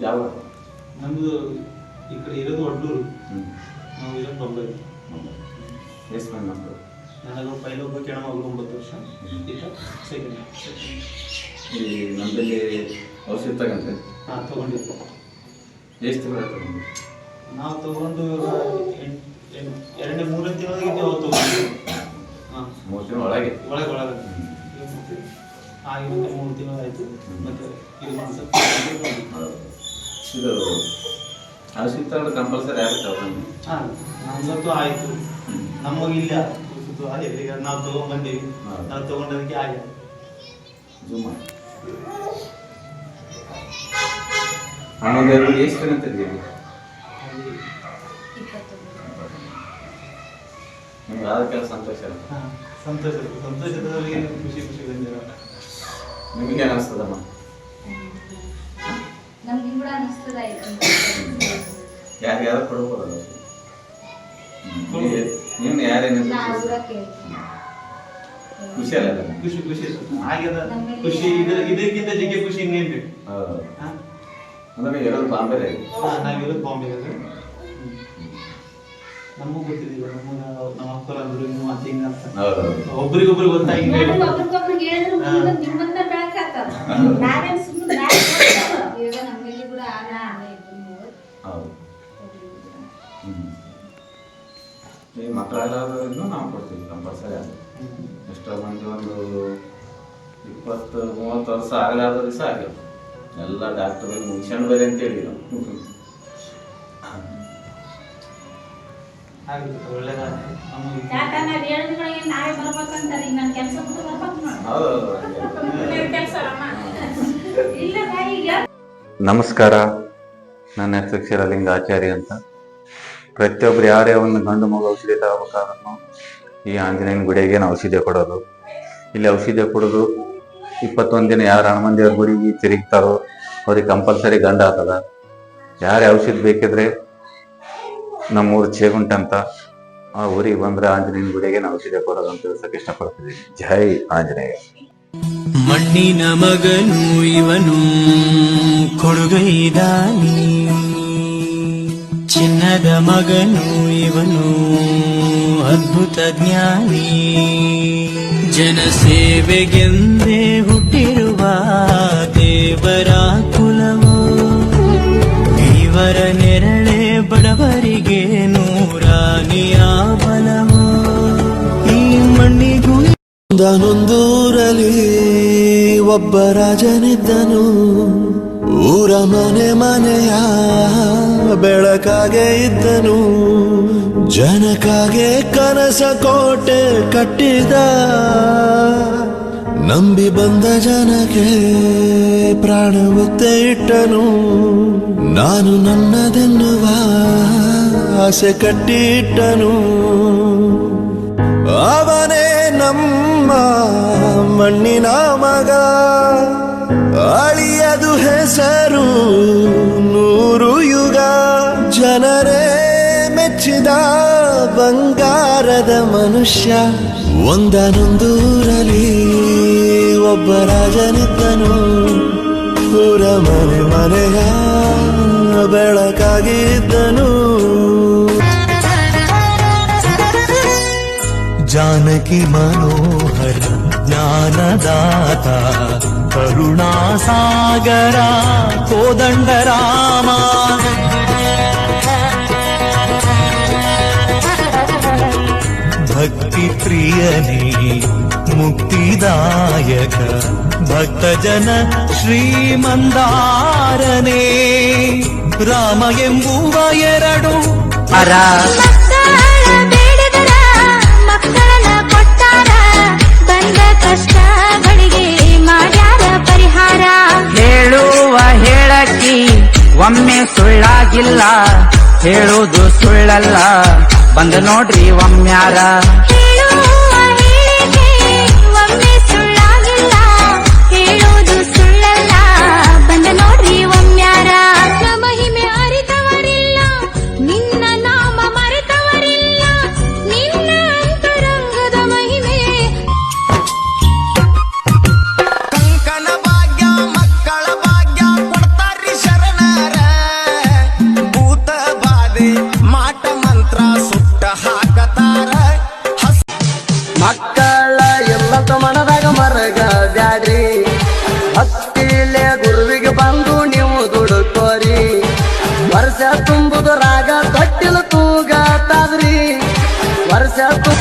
ಯಾವ? ನಮ್ದು ಈ ಕಡೆ ಇರೋದು ಒಡ್ಡೂರು ನಾವು ಇರೋದು ಬೊಂಬೈ. ಎಷ್ಟು ಮಂದಿ ಮಕ್ಕಳು? ನನಗೆ ಪೈಲ ಒಬ್ಬ ಕೆಳಮಗಳು ಒಂಬತ್ತು ವರ್ಷ. ಈಗ ಸೆಕೆಂಡ್ ಈ ನಮ್ಮಲ್ಲಿ ಔಷಧಿ ತಗಂತೆ ಹಾಂ ತೊಗೊಂಡಿದ್ದೆ. ಎಷ್ಟು ತಿಂಗಳ ತಗೊಂಡು ನಾವು ತಗೊಂಡು ಎರಡನೇ ಮೂರನೇ ತಿಂಗಳಿಗೆ ಅವ್ರು ತಗೊಂಡಿದ್ದು ಹಾಂ. ಮೂರು ತಿಂಗಳ ಒಳಗೆ? ಒಳಗೆ ಒಳಗೆ. ಹ್ಮ್. ಈಗ ಮತ್ತೆ ಆಗಿ ಮತ್ತೆ ಮೂರು ತಿಂಗಳಾಯಿತು. ಮತ್ತೆ ಇದು ಹೌದು. ಇದು ಔಷಧಿ ಅಂದ್ರೆ ಕಂಪಲ್ಸರಿ ಆಗುತ್ತೆ ಅವ್ರನ್ನು ಹಾಂ ನಮ್ಗಂತೂ ಆಯಿತು. ನಮಗಿಲ್ಲ ಸುತ್ತು ಅದೇ ಈಗ ನಾವು ತಗೊಂಡ್ಬಂದೀವಿ. ನಾವು ತಗೊಂಡದಕ್ಕೆ ಆಗಿದೆ. ಜೂಮ್ ಹನ್ನೊಂದು ಎಷ್ಟು ಅಂತ ತೆಗೆದಿರಿ ನಿಮ್ಗೆ ಆದ ಕೆಲಸ ಸಂತೋಷ ಸಂತೋಷ ಸಂತೋಷದವರಿಗೆ ಖುಷಿ ಖುಷಿ ಬಂದಿರೋ ನಿಮಗೆ ಅನಿಸ್ತದಮ್ಮ? ನಮ್ಗೆ ಕೂಡ ಅನಿಸ್ತದ ಯಾರ್ಯಾರು ಕೊಡ್ಬೋದಲ್ಲ? ನೀವು ಯಾರೇನು ನಾವು ಕೂಡ ಕೇಳ್ತೀವಿ ಖುಷಿ ಅಲ್ಲ ಖುಷಿ ಖುಷಿ ಆಗ್ಯದ ಖುಷಿ ಇದ್ರ ಇದಕ್ಕಿಂತ ಜಗ್ಗೆ ಖುಷಿ ಇನ್ನೇನ್ ಬೇಕು? ಅಂದ್ರೆ ಇರೋದು ಬಾಂಬೆ ನಾವಿರೋದು ಬಾಂಬೆ ನಮಗೂ ನಮಗ ನಮ್ಮ ಅಕ್ಕರ ಅಂದ್ರು ನೀವು ಅಂತ ಹಿಂಗ ಒಬ್ರಿಗೊಬ್ರು ಗೊತ್ತಾಗಿ ಒಬ್ರಿಗೊಬ್ರಿಗೆ ಹೇಳಿದ್ರೆ ನಿಮ್ಮನ್ನ ಬೆಳಕಾಗ್ತದ. ನಾವೇನ್ ಮಕ್ಕಳಾದ್ರೂ ನಾವು ಕೊಡ್ತೀವಿ ಕಂಪಲ್ಸರಿ ಅದು ಎಷ್ಟೋ ಮಂದಿ ಒಂದು ಇಪ್ಪತ್ತು ಮೂವತ್ತು ವರ್ಷ ಆಗಲಾದ ದಿವಸ ಆಗಿಲ್ಲ. ಎಲ್ಲ ಡಾಕ್ಟರ್ ಬೇರೆ ಮುಗಿಸ್ಕೊಂಡು ಬರಿ ಅಂತೇಳಿ ನಾವು ನಮಸ್ಕಾರ. ನನ್ನ ಹೆಸರು ಕ್ಷೀರಲಿಂಗ ಆಚಾರ್ಯ ಅಂತ. ಪ್ರತಿಯೊಬ್ಬರು ಯಾರೇ ಒಂದು ಗಂಡು ಮಗು ಔಷಧಿ ತಗೋಬೇಕಾದ್ರೂ ಈ ಆಂಜನೇಯನ ಗುಡಿಗೆ ನಾವು ಔಷಧಿ ಕೊಡೋದು. ಇಲ್ಲಿ ಔಷಧಿ ಕೊಡೋದು ಇಪ್ಪತ್ತೊಂದು ದಿನ ಯಾರು ಹನುಮಂದಿಯವ್ರ ಗುಡಿಗೆ ತಿರುಗ್ತಾರೋ ಅವ್ರಿಗೆ ಕಂಪಲ್ಸರಿ ಗಂಡ ಆಗ್ತದ. ಯಾರೇ ಔಷಧಿ ಬೇಕಿದ್ರೆ ನಮ್ಮೂರು ಚೇಗುಂಟ ಅಂತ ಆ ಊರಿಗೆ ಬಂದ್ರೆ ಆಂಜನೇಯನ ಗುಡಿಗೆ ನಾವು ಔಷಧಿ ಕೊಡೋದು ಅಂತ ತಿಳಿಸಕ್ಕೆ ಇಷ್ಟಪಡ್ತೀವಿ ಜೈ ಆಂಜನೇಯ. ಮಣ್ಣಿನ ಮಗನು ಇವನು ಕೊಡುಗೈದಾನಿ. ಚಿನ್ನದ ಮಗನು ಇವನು ಅದ್ಭುತ ಜ್ಞಾನಿ. ಜನಸೇವೆಗೆಂದೇ ಹುಟ್ಟಿರುವ ದೇವರ ಕುಲವು ಇವರ ನೆರಳೆ ಬಡವರಿಗೆ ನೂರಾನಿಯ ಬಲವು. ಈ ಮಣ್ಣಿಗೂ ಒಂದನೊಂದೂರಲ್ಲಿ ಒಬ್ಬ ರಾಜನಿದ್ದನು. ಊರ ಮನೆ ಮನೆಯ ಬೆಳಕಾಗೆ ಇದ್ದನು, ಜನಕಾಗೆ ಕನಸ ಕೋಟೆ ಕಟ್ಟಿದ. ನಂಬಿ ಬಂದ ಜನಕ್ಕೆ ಪ್ರಾಣ ಒತ್ತೆ ಇಟ್ಟನು, ನಾನು ನನ್ನದೆನ್ನುವ ಆಸೆ ಕಟ್ಟಿಟ್ಟನು. ಅವನೇ ನಮ್ಮ ಮಣ್ಣಿನ ಬಂಗಾರದ ಮನುಷ್ಯ ಒಂದನೊಂದೂರಲ್ಲಿ ಒಬ್ಬ ರಾಜನಿದ್ದನು. ಊರ ಮನೆ ಮನೆಯ ಬೆಳಕಾಗಿದ್ದನು ಜಾನಕಿ ಮನೋಹರ ಜ್ಞಾನದಾತ ಕರುಣಾಸಾಗರ ಕೋದಂಡರಾಮ. ಭಕ್ತಿ ಪ್ರಿಯನೇ ಮುಕ್ತಿದಾಯಕ ಭಕ್ತ ಜನ ಶ್ರೀಮಂದಾರನೇ. ರಾಮ ಎಂಬುವ ಎರಡು. ಅರ. ಹೇಳುವ ಹೇಳಕ್ಕಿ ಒಮ್ಮೆ ಸುಳ್ಳಾಗಿಲ್ಲ ಹೇಳುವುದು ಸುಳ್ಳಲ್ಲ. ಬಂದು ನೋಡ್ರಿ ಒಮ್ಮ್ಯಾರ ತುಂಬುದು ರಾಗ ತೊಟ್ಟಿಲು ತೂಗತಾದ್ರಿ ವರ್ಷ ತು